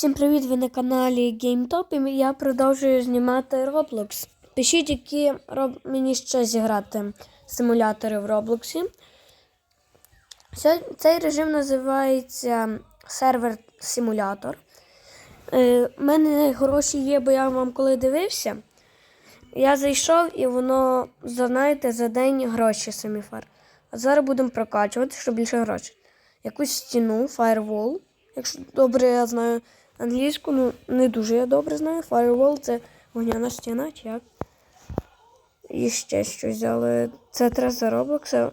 Всім привіт! Ви на каналі GameTop і я продовжую знімати Roblox. Пишіть, які роб... мені ще зіграти симулятори в Роблоксі. Цей режим називається сервер симулятор. У мене гроші є, бо я вам коли дивився. Я зайшов і воно, знаєте, за день гроші самі фар. А зараз будемо прокачувати, щоб більше грошей. Якусь стіну, firewall. Якщо добре я знаю англійську, ну не дуже я добре знаю. Firewall це вогняна стіна, чи як. І ще щось, але це треба за Roblox.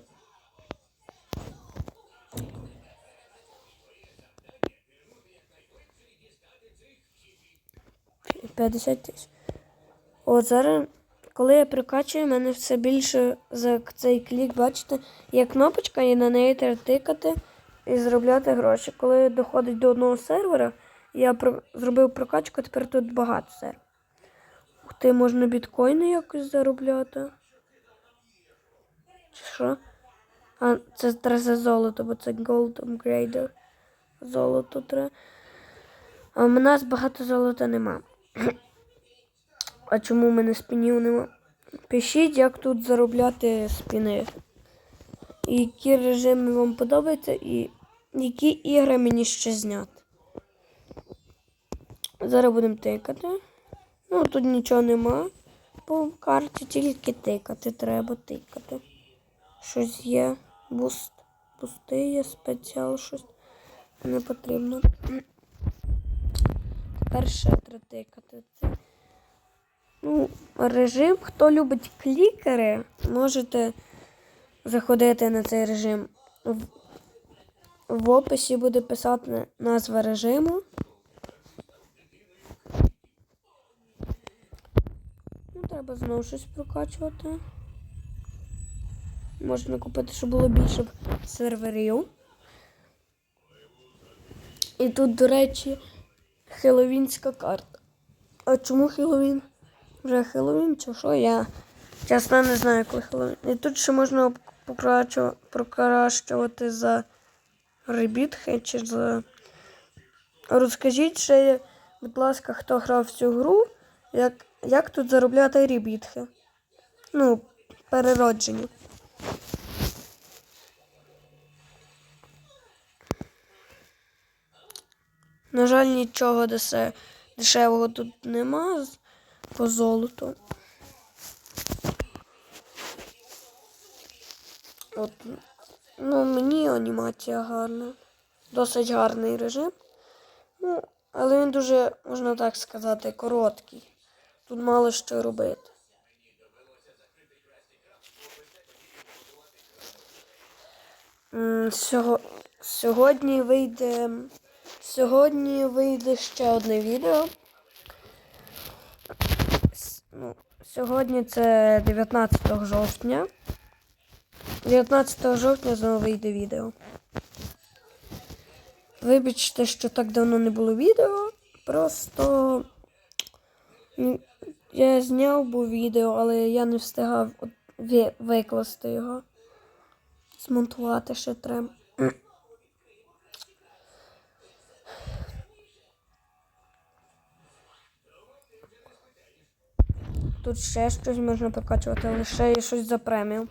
50 тисяч. От зараз, коли я прикачую, в мене все більше за цей клік, бачите, є кнопочка, і на неї треба тикати і заробляти гроші. Коли доходить до одного сервера, я про... зробив прокачку, тепер тут багато серверів. Ух ти, можна біткоїни якось заробляти. Чи що? А, це треба золото, бо це Gold Upgrader. Золото треба. А в нас багато золота нема. А чому в мене спінів нема? Пишіть, як тут заробляти спіни. Які режими вам подобаються, і які ігри мені ще зняти. Зараз будемо тикати. Ну, тут нічого нема. По карті тільки тикати, треба тикати. Щось є. Буст. Бусти є, спеціал, щось не потрібно. Тепер ще треба тикати. Ну, режим, хто любить клікери, можете заходити на цей режим. В описі буде писати назва режиму. Ну, треба знову щось прокачувати. Можна купити, щоб було більше серверів. І тут, до речі, хеловінська карта. А чому Хеллоуін? Вже Хеллоуін чи що? Я чесно не знаю, коли Хеллоуін. І тут ще можна покращувати за ребітхи чи за. Розкажіть ще, будь ласка, хто грав в цю гру, як, як тут заробляти ребітхи? Ну, перероджені. На жаль, нічого дешевого тут нема по золоту. От, ну, мені анімація гарна. Досить гарний режим. Ну, але він дуже, можна так сказати, короткий. Тут мало що робити. Сього... Сьогодні вийде. Сьогодні вийде ще одне відео. Ну, сьогодні це 19 жовтня. 19 жовтня знову вийде відео. Вибачте, що так давно не було відео. Просто я зняв був відео, але я не встигав ви- викласти його. Змонтувати ще треба. Тут ще щось можна прокачувати, але ще є щось за преміум.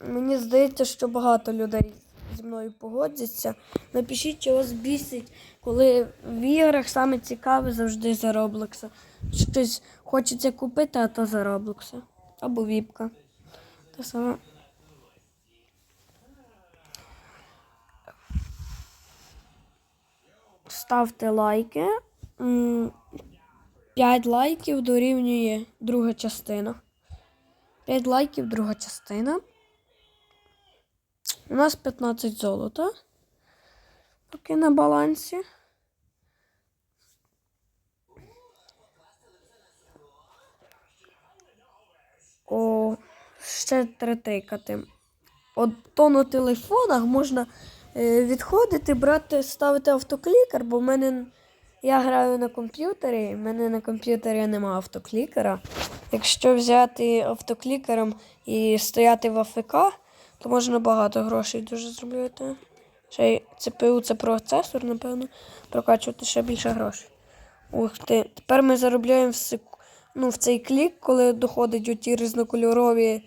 Мені здається, що багато людей зі мною погодяться. Напишіть, чи вас бісить, коли в іграх саме цікаве завжди за Роблокса. Щось хочеться купити, а то за Роблокса. Або Віпка. Те саме. Ставте лайки. 5 лайків дорівнює друга частина. 5 лайків, друга частина. У нас 15 золота. Поки на балансі. О, ще треба тикати. От то на телефонах можна е, відходити, брати, ставити автоклікер, бо в мене я граю на комп'ютері, в мене на комп'ютері немає автоклікера. Якщо взяти автоклікером і стояти в АФК, то можна багато грошей дуже зробити. Ще й CPU це процесор, напевно, прокачувати ще більше грошей. Ух ти. Тепер ми заробляємо в, сек... ну, в цей клік, коли доходить оті різнокольорові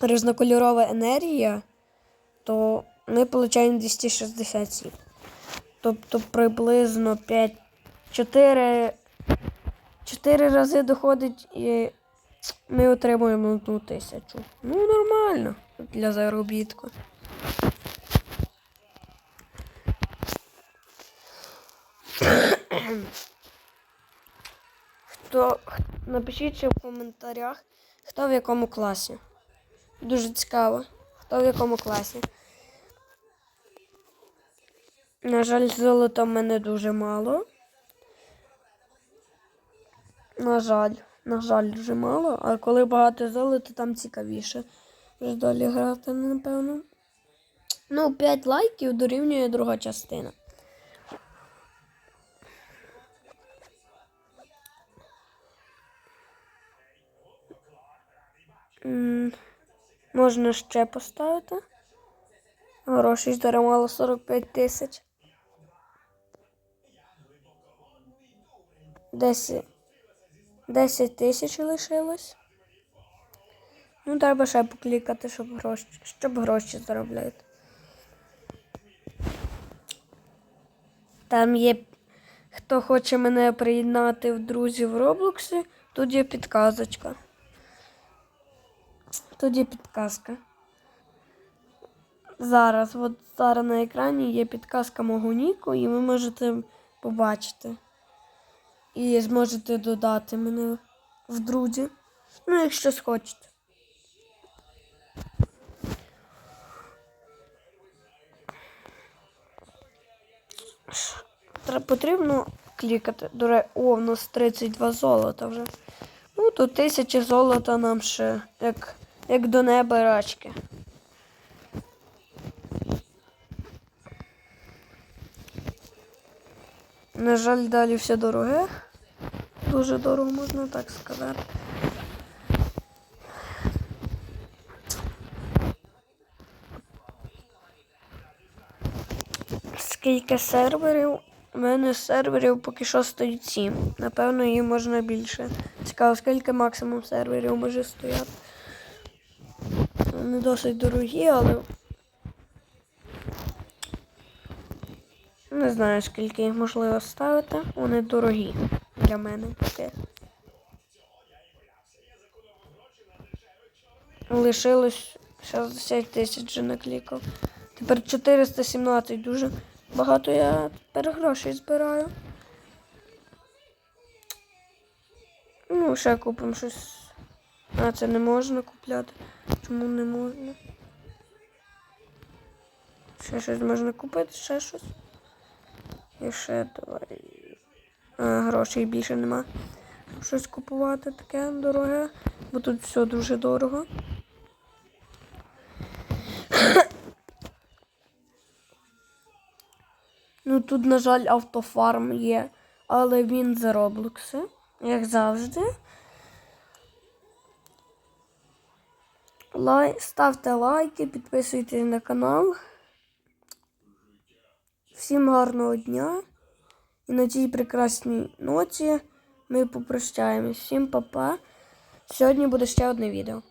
різнокольорова енергія, то ми отримуємо 267. Тобто приблизно 5, 4, 4 рази доходить і ми отримуємо одну тисячу. Ну, нормально для заробітку. Хто напишіть ще в коментарях, хто в якому класі. Дуже цікаво, хто в якому класі. На жаль, золота в мене дуже мало. На жаль, на жаль, дуже мало. А коли багато золота, там цікавіше. Вже далі грати, напевно. Ну, 5 лайків дорівнює друга частина. М, Можна ще поставити. Грошей зараз мало 45 тисяч. 10, 10 тисяч лишилось. Ну, треба ще поклікати, щоб гроші, щоб гроші заробляти. Там є, хто хоче мене приєднати в друзі в Роблоксі, тут є підказочка. Тут є підказка. Зараз, от зараз на екрані є підказка мого Ніку, і ви можете побачити. І зможете додати мене в друзі. Ну, якщо схочете. Потрібно клікати. О, в нас 32 золота вже. Ну, то тисячі золота нам ще, як, як до неба рачки. На жаль, далі все дороге. Дуже дорого, можна так сказати. Скільки серверів? У мене серверів поки що стоїть 7. Напевно, її можна більше. Цікаво, скільки максимум серверів може стояти. Вони досить дорогі, але. Не знаю, скільки їх можливо ставити. Вони дорогі для мене таке. Лишилось 60 тисяч вже наклікав. Тепер 417 дуже багато я тепер грошей збираю. Ну, ще купимо щось. А, це не можна купляти. Чому не можна? Ще щось можна купити, ще щось. І ще давай. А, грошей більше нема. Щось купувати таке дороге, бо тут все дуже дорого. Ну тут, на жаль, автофарм є, але він за Роблокси, як завжди. Лай... Ставте лайки, підписуйтесь на канал. Всім гарного дня. І на цій прекрасній ноті ми попрощаємось. Всім па-па. Сьогодні буде ще одне відео.